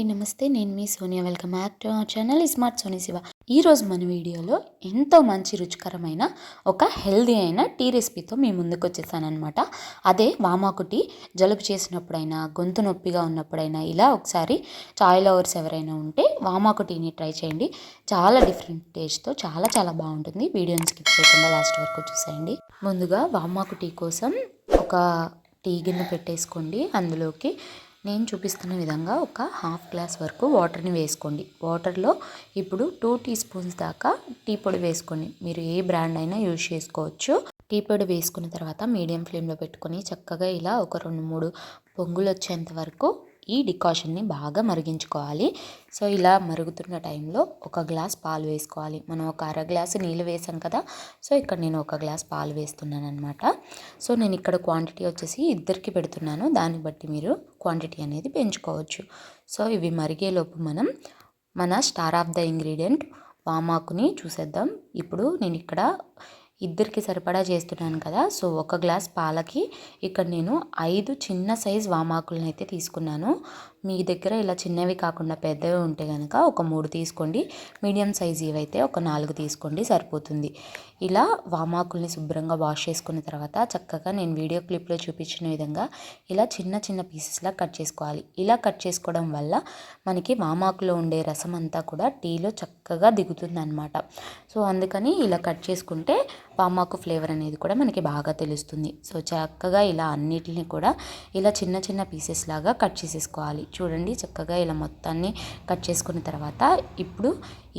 అండి నమస్తే. నేను మీ Sonia. Welcome back to our channel smart Soni Shiva. ఈరోజు మన వీడియోలో ఎంతో మంచి రుచికరమైన ఒక హెల్దీ అయిన టీ రెసిపీతో మీ ముందుకు వచ్చేసానమాట అదే వామాకు టీ. జలుబు చేసినప్పుడైనా గొంతు నొప్పిగా ఉన్నప్పుడైనా ఇలా ఒకసారి చాయ్ లవర్స్ ఎవరైనా ఉంటే వామాకు టీని ట్రై చేయండి. చాలా డిఫరెంట్ టేస్ట్తో చాలా చాలా బాగుంటుంది. వీడియోని స్కిప్ చేయకుండా లాస్ట్ వరకు చూసేయండి. ముందుగా వామాకు టీ కోసం ఒక టీ గిన్నె పెట్టేసుకోండి. అందులోకి నేను చూపిస్తున్న విధంగా ఒక హాఫ్ గ్లాస్ వరకు వాటర్ని వేసుకోండి. వాటర్లో ఇప్పుడు టూ టీ స్పూన్స్ దాకా టీ పొడి వేసుకోండి. మీరు ఏ బ్రాండ్ అయినా యూజ్ చేసుకోవచ్చు. టీ పొడి వేసుకున్న తర్వాత మీడియం ఫ్లేమ్లో పెట్టుకొని చక్కగా ఇలా ఒక రెండు మూడు పొంగులు వచ్చేంత వరకు ఈ డికాషన్ని బాగా మరిగించుకోవాలి. సో ఇలా మరుగుతున్న టైంలో ఒక గ్లాస్ పాలు వేసుకోవాలి. మనం ఒక అర గ్లాసు నీళ్ళు వేసాం కదా సో ఇక్కడ నేను ఒక గ్లాస్ పాలు వేస్తున్నాను అనమాట సో నేను ఇక్కడ క్వాంటిటీ వచ్చేసి ఇద్దరికి పెడుతున్నాను. దాన్ని బట్టి మీరు క్వాంటిటీ అనేది పెంచుకోవచ్చు. సో ఇవి మరిగేలోపు మనం మన స్టార్ ఆఫ్ ద ఇంగ్రీడియంట్ వామాకుని చూసేద్దాం. ఇప్పుడు నేను ఇక్కడ ఇద్దరికి సరిపడా చేస్తున్నాను కదా. సో ఒక గ్లాస్ పాలకి ఇక్కడ నేను ఐదు చిన్న సైజ్ వామాకులను అయితే తీసుకున్నాను. మీ దగ్గర ఇలా చిన్నవి కాకుండా పెద్దవి ఉంటే కనుక ఒక మూడు తీసుకోండి. మీడియం సైజ్ ఇవైతే ఒక నాలుగు తీసుకోండి సరిపోతుంది. ఇలా వామాకుల్ని శుభ్రంగా వాష్ చేసుకున్న తర్వాత చక్కగా నేను వీడియో క్లిప్లో చూపించిన విధంగా ఇలా చిన్న చిన్న పీసెస్లా కట్ చేసుకోవాలి. ఇలా కట్ చేసుకోవడం వల్ల మనకి వామాకులో ఉండే రసం అంతా కూడా టీలో చక్కగా దిగుతుంది అనమాట సో అందుకని ఇలా కట్ చేసుకుంటే వామాకు ఫ్లేవర్ అనేది కూడా మనకి బాగా తెలుస్తుంది. సో చక్కగా ఇలా అన్నిటిని కూడా ఇలా చిన్న చిన్న పీసెస్ లాగా కట్ చేసేసుకోవాలి. చూడండి చక్కగా ఇలా మొత్తాన్ని కట్ చేసుకున్న తర్వాత ఇప్పుడు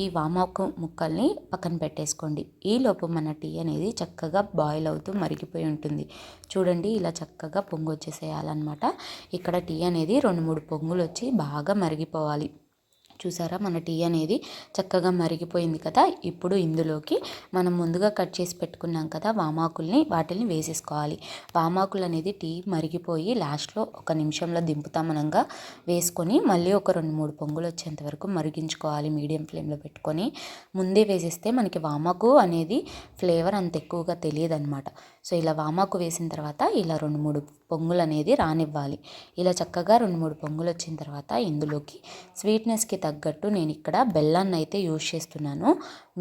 ఈ వామాకు ముక్కల్ని పక్కన పెట్టేసుకోండి. ఈలోపు మన టీ అనేది చక్కగా బాయిల్ అవుతూ మరిగిపోయి ఉంటుంది. చూడండి ఇలా చక్కగా పొంగు వచ్చేసేయాలన్నమాట ఇక్కడ టీ అనేది రెండు మూడు పొంగులు వచ్చి బాగా మరిగిపోవాలి. చూసారా? మన టీ అనేది చక్కగా మరిగిపోయింది కదా? ఇప్పుడు ఇందులోకి మనం ముందుగా కట్ చేసి పెట్టుకున్నాం కదా వామాకుల్ని వాటిని వేసేసుకోవాలి. వామాకులు అనేది టీ మరిగిపోయి లాస్ట్లో ఒక నిమిషంలో దింపుతామనంగా వేసుకొని మళ్ళీ ఒక రెండు మూడు పొంగులు వచ్చేంత వరకు మరిగించుకోవాలి మీడియం ఫ్లేమ్లో పెట్టుకొని. ముందే వేసేస్తే మనకి వామాకు అనేది ఫ్లేవర్ అంత ఎక్కువగా తెలియదు అనమాట సో ఇలా వామాకు వేసిన తర్వాత ఇలా రెండు మూడు పొంగులు అనేది రానివ్వాలి. ఇలా చక్కగా రెండు మూడు పొంగులు వచ్చిన తర్వాత ఇందులోకి స్వీట్నెస్కి తగ్గట్టు నేను ఇక్కడ బెల్లాన్ని అయితే యూజ్ చేస్తున్నాను.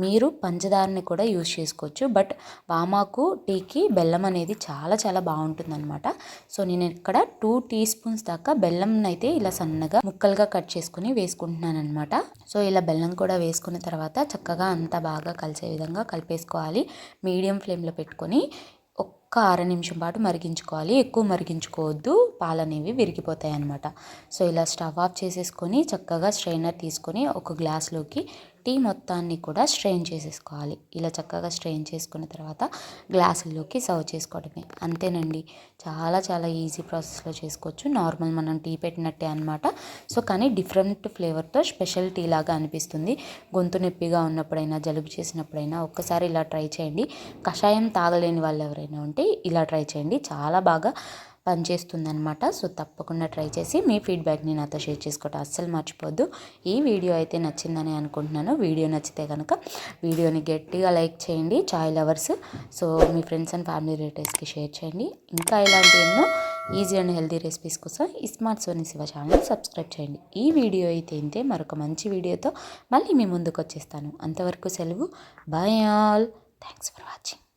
మీరు పంచదారని కూడా యూజ్ చేసుకోవచ్చు. బట్ వామాకు టీకి బెల్లం అనేది చాలా చాలా బాగుంటుంది అనమాట సో నేను ఇక్కడ టూ టీ స్పూన్స్ దాకా బెల్లం అయితే ఇలా సన్నగా ముక్కలుగా కట్ చేసుకుని వేసుకుంటున్నాను అనమాట సో ఇలా బెల్లం కూడా వేసుకున్న తర్వాత చక్కగా అంతా బాగా కలిసే విధంగా కలిపేసుకోవాలి. మీడియం ఫ్లేమ్లో పెట్టుకొని ఒక అర నిమిషం పాటు మరిగించుకోవాలి. ఎక్కువ మరిగించుకోవద్దు. పాలు అనేవి విరిగిపోతాయి అన్నమాట సో ఇలా స్టవ్ ఆఫ్ చేసేసుకొని చక్కగా స్ట్రైనర్ తీసుకొని ఒక గ్లాస్లోకి టీ మొత్తాన్ని కూడా స్ట్రెయిన్ చేసేసుకోవాలి. ఇలా చక్కగా స్ట్రెయిన్ చేసుకున్న తర్వాత గ్లాసుల్లోకి సర్వ్ చేసుకోవడమే. అంతేనండి. చాలా చాలా ఈజీ ప్రాసెస్లో చేసుకోవచ్చు. నార్మల్ మనం టీ పెట్టినట్టే అనమాట సో కానీ డిఫరెంట్ ఫ్లేవర్తో స్పెషల్ టీ లాగా అనిపిస్తుంది. గొంతు నొప్పిగా ఉన్నప్పుడైనా జలుబు చేసినప్పుడైనా ఒక్కసారి ఇలా ట్రై చేయండి. కషాయం తాగలేని వాళ్ళు ఎవరైనా ఉంటే ఇలా ట్రై చేయండి. చాలా బాగా పనిచేస్తుందనమాట సో తప్పకుండా ట్రై చేసి మీ ఫీడ్బ్యాక్ని నాతో షేర్ చేసుకోవటం అస్సలు మర్చిపోద్దు ఈ వీడియో అయితే నచ్చిందని అనుకుంటున్నాను. వీడియో నచ్చితే కనుక వీడియోని గట్టిగా లైక్ చేయండి. చాయ్ లవర్స్. సో మీ ఫ్రెండ్స్ అండ్ ఫ్యామిలీ రిలేటివ్స్కి షేర్ చేయండి. ఇంకా ఇలాంటి ఎన్నో ఈజీ అండ్ హెల్తీ రెసిపీస్ కోసం smart Soni Shiva channel subscribe చేయండి. ఈ వీడియో అయితే ఇంతే. మరొక మంచి వీడియోతో మళ్ళీ మీ ముందుకు వచ్చేస్తాను అంతవరకు సెలవు. Bye all. Thanks for watching.